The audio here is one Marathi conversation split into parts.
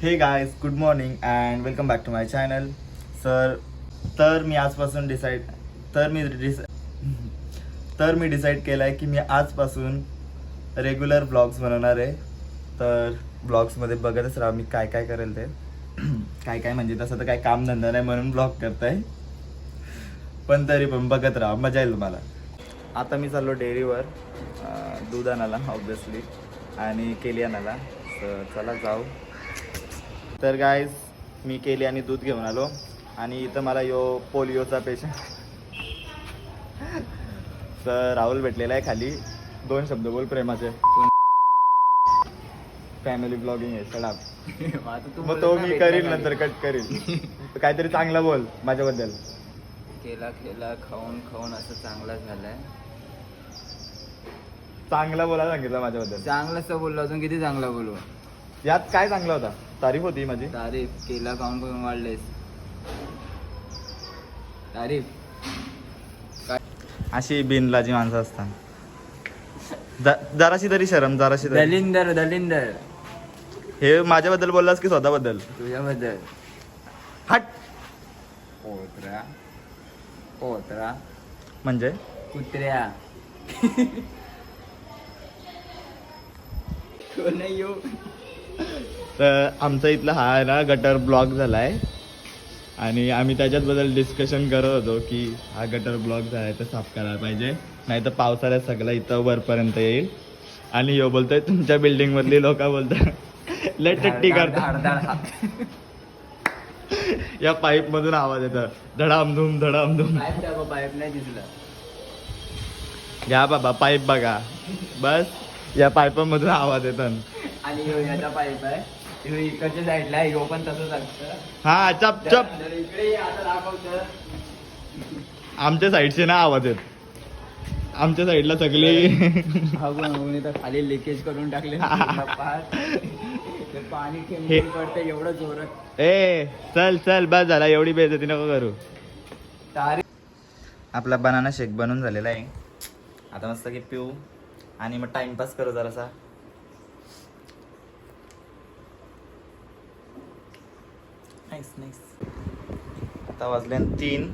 Hey guys good morning and welcome back to my channel sir तर मी आजपासून डिसाईड तर मी डिस तर मी डिसाईड केलं आहे की मी आजपासून रेग्युलर ब्लॉग्स बनवणार आहे. तर ब्लॉग्समध्ये बघतच राहा मी काय काय करेल ते. काय काय म्हणजे तसं तर काय कामधंदा नाही म्हणून ब्लॉग करताय. पण तरी पण बघत राहा मजा येईल तुम्हाला. आता मी चाललो डेअरीवर दूध आणाला ऑब्विसली आणि केली आणाला तर चला जाऊ. तर गायज मी केली आणि दूध घेऊन आलो. आणि इथं मला यो पोलिओचा पेशंट तर राहुल भेटलेला आहे खाली. दोन शब्द बोल प्रेमाचे. फॅमिली ब्लॉगिंग आहे सडाप मग तो मी करील नंतर कट करील काहीतरी चांगलं बोल माझ्याबद्दल. केला केला खाऊन खाऊन असं चांगला झालाय. चांगला बोला सांगितलं माझ्याबद्दल. चांगलं बोललो अजून किती चांगला बोलू? यात काय चांगला होता? तारीफ होती माझी. तारीफ केला खाऊन खाऊन वाढलेस. तारीफ. अशी बिनलाजी माणसं असतात. ज- जराशी तरी शरम जराशी तरी. दलिंदर दलिंदर. हे माझ्याबद्दल बोललास की स्वतःबद्दल? तुझ्याबद्दल. हट! पोत्रा. पोत्रा. म्हणजे? कुत्र्या. कोण येऊ तर आमचा इथला हा आहे ना गटर ब्लॉक झालाय. आणि आम्ही त्याच्याचबद्दल डिस्कशन करत होतो की हा गटर ब्लॉक झालाय तर साफ करायला पाहिजे. नाही तर पावसाळ्यात सगळं इथं वरपर्यंत येईल. आणि ह्यो बोलतोय तुमच्या बिल्डिंग मधली लोक बोलतात. लय टट्टी या पाईप मधून आवाज येतो. धडामधूम धडामधूम पाईप नाही दिसला. घ्या बाबा पाईप बघा. बस या पाईपामधून आवाज येतात आणि पाईप आहे. ह्यो इकडच्या साईडला ह्यो पण तसंच असतं. हा चप चप. जर इकडे ये, आता दाखवतं. आमच्या साईडचे ना आवाज येत आमच्या साईडला सगळी बघून तर खाली लिकेज करून टाकले. ते पाणी हे- पडतं एवढं जोरात. ए चल चल बस झाला एवढी बेजती नको करू. तारी आपला बनाना शेक बनून झालेला आहे. आता मस्त की पिऊ. आणि मग टाइमपास करू जरासा. नाईस नाईस आता वाजले तीन.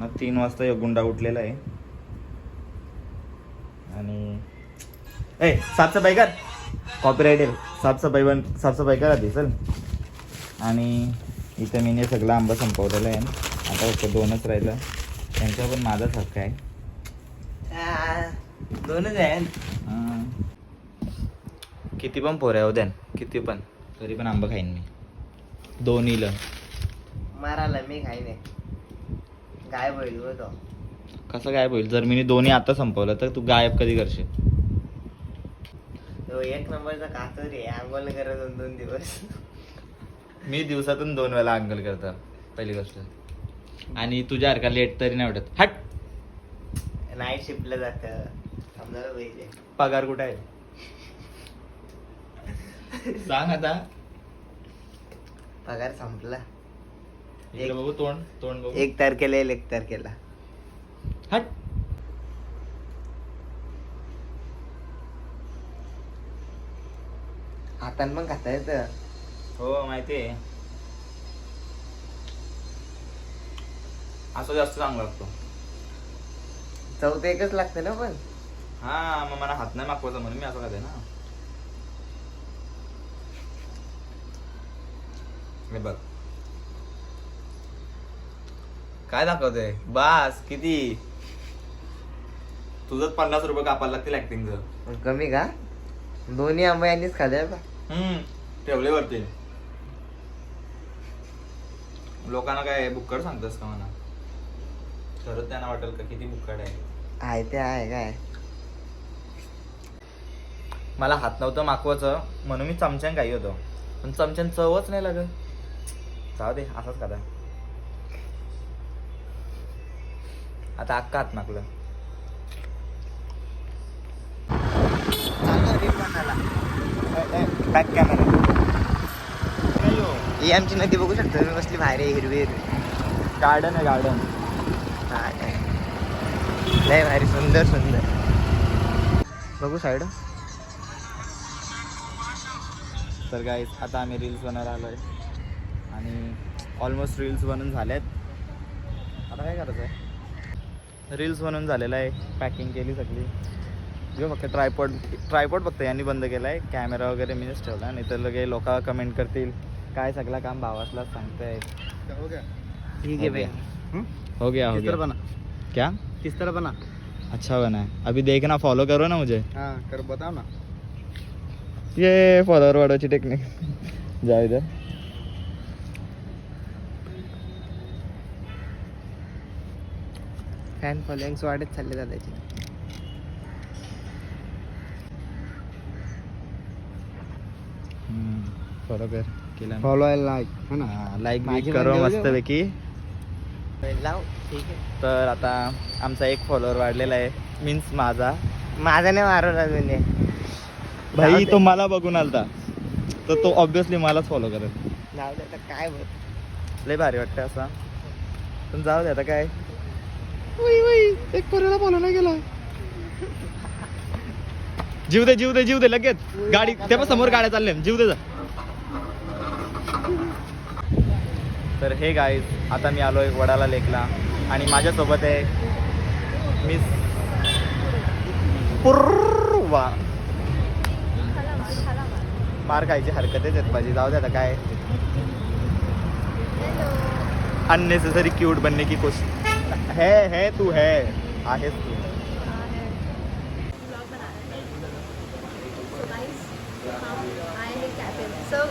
मग तीन वाजता यो गुंडा उठलेला आहे. आणि ए साफसफाई कर. कॉपीराईट आहे. साफसफाई बन साफसफाई करा चल. आणि इथं मी सगळं आंबा संपवलेलं आहे. आता फक्त दोनच राहिलं. त्यांच्यावर पण माझाच हक्क आहे. दोनच आहे. किती पण पोऱ्या हो द्यान किती पण. तरी पण आंबा खाईन मी. दोन्हीला. मारायला मी काही नाही. काय बैल तो. कसं गायब होईल? जर मी दोन्ही आता संपवलं तर तू गायब कधी करशील? तो एक नंबरचा कातोर आहे आंघोळ करत दोन दोन दिवस. मी दिवसातून दोन वेळा अंकल करतो पहिली गोष्ट. आणि तुझ्यासारखा लेट तरी नाही वाटत हट! नाईट शिफ्टला जात. समजायला पाहिजे. पगार कुठे आहे? सांग आता. पगार संपला. इकडे बघू तोंड तोंड बघू. एक तारखेला येईल एक तारखेला. हट. हातान पण खाता येतं. हो माहिती आहे असं जास्त चांगला लागतो. चौथं एकच लागतं ना पण. हा मग मला हात नाही मागवायचा म्हणून मी असं खाते ना. हे बघ. काय दाखवते बास किती? तुझंच पन्नास रुपये कापायला लागतील ऍक्टिंगचं कमी का? दोन्ही आंबे यांनीच खाल्ले बा. हम्म ठेवले वरती. लोकांना काय बुक्कड सांगतस का मला खरंच त्यांना वाटेल का किती बुक्कड आहे? आहे ते आहे काय? मला हात नव्हतं मागवायचं म्हणून मी चमच्यान काही होतो. पण चमच्यान चवच नाही लागत. जाऊ दे असंच करा. आता अक्का हात मागलं. बॅक कॅमेरा ही आमची नदी बघू शकतो मी कसली बाहेर आहे हिरवी हिरवी. गार्डन आहे गार्डन लय भारी सुंदर सुंदर. बघू साईड तर गाईज आता आम्ही रील्स बनवायला आलो आहे ऑलमोस्ट रील्स बनून झाल्यात. आता काय करायचं आहे? रील्स बनवून झालेलं आहे पॅकिंग केली सगळी. जो फक्त ट्रायपॉड ट्रायपॉड फक्त यांनी बंद केला आहे कॅमेरा वगैरे मीच ठेवला नाही तर लगे लोक कमेंट करतील काय सगळं काम भावासलाच सांगताय ठीक है भैया। हो? गया हो किस तरह गया. बना. क्या? किस तरह बना. अच्छा बना है. अभी देखना फॉलो करो ना मुझे. हाँ कर बताओ ना. ये फॉलोअर वाढवायची टेक्निक जाऊ इधर. फॅन फॉलोईंग वाढत चालले दादाची फॉलो कर केला फॉलो आहे लाईक है ना? लाईक माझी बिक करो पण देऊ दे. मस्तपैकी. लाव ठीक आहे. तर आता आमचा एक फॉलोअर वाढलेला आहे. मीन्स माझा. माझा नाही मारवला म्हणजे भाई तो मला बघून आलता. तर तो ऑब्विसली मलाच फॉलो करेल जाऊ दे आता काय लय भारी वाटतं असा. पण जाऊ दे आता काय? एक पोरीला नाही केला जीव दे जीव दे जीव दे लगेच. गाडी ते पण समोर गाड्या चालल्या. जीव दे जा. तर हे गाईज आता मी आलो एक वडाला लेकला. आणि माझ्यासोबत आहे मिस पूर्वा. मार खायची हरकतच आहेत माझी. जाऊ दे आता काय. अननेसेसरी क्यूट बनने की कोशिश है है तू है. आहेस तू.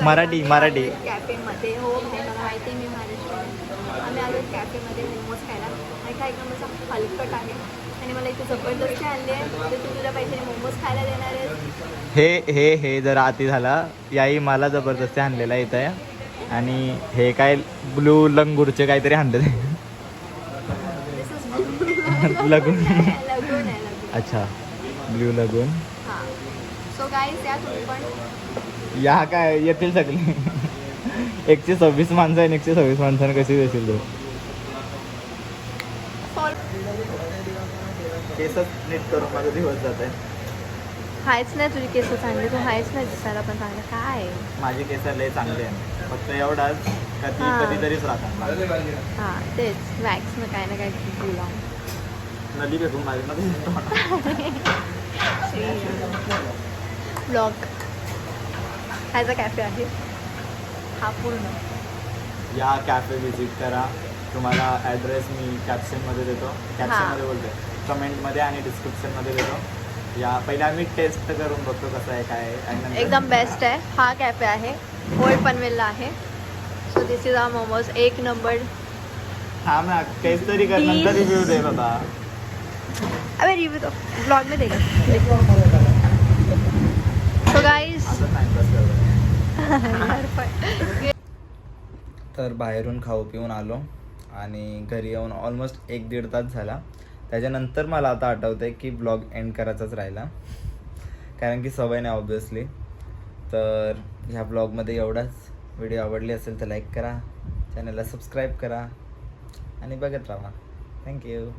मराठी, मराठी. कॅफेमध्ये हो मला माहिती मी महाराष्ट्र आम्ही आलो कॅफेमध्ये मोमोज खायला आणि काय एकदम असं हलकट आहे आणि मला इथे जबरदस्ती आणली आहे तर तू तुझ्या पैशाने मोमोज खायला देणार आहेस हे हे हे जर आती झाला. याही मला जबरदस्ती आणलेला इथं. आणि हे काय ब्लू लंगूरचे काहीतरी आणले लगून लगून आहे लगून अच्छा ब्ल्यू लगून हां. सो गाईज या तुम्ही पण. या काय येतील सगळे. एकशे सव्वीस माणसं आहे आणि एकशे सव्वीस माणसांना कशी देशील तू? केसच नीट करून माझा दिवस जात आहे. हायच नाही तुझी केस चांगली तू हायच नाही दिसायला पण चांगलं. काय? माझे केस लय चांगले आहे. फक्त एवढाच कधी. कधीतरीच राहतात. हां तेच. वॅक्सनं काय ना काय बोला नदी भेटून माझ्या ब्लॉग ह्याचा कॅफे आहे हा पूर्ण या कॅफे व्हिजिट करा. तुम्हाला ॲड्रेस मी कॅप्शनमध्ये देतो. कॅप्शनमध्ये बोलते कमेंटमध्ये आणि डिस्क्रिप्शनमध्ये देतो. या पहिले आम्ही टेस्ट करून बघतो कसं आहे काय आहे एकदम बेस्ट आहे. हा कॅफे आहे. ओल्ड पनवेलला आहे. So this is ah momos एक नंबर हा ना टेस्ट तरी कर नंतर. रिव्ह्यू दे बाबा. अबे रिव्ह्यू तो ब्लॉग में देगा सो गाइस आता टाइमपास करतो तर बाहेरून खाऊ पिऊन आलो आणि घरी येऊन ऑलमोस्ट एक दीड तास झाला. त्याच्यानंतर मला आता आठवतं आहे की ब्लॉग एंड करायचाच राहिला. कारण की सवय नाही ऑब्विसली तर ह्या ब्लॉगमध्ये एवढाच. व्हिडिओ आवडली असेल तर लाईक करा. चॅनलला सबस्क्राईब करा. आणि बघत राहा. थँक्यू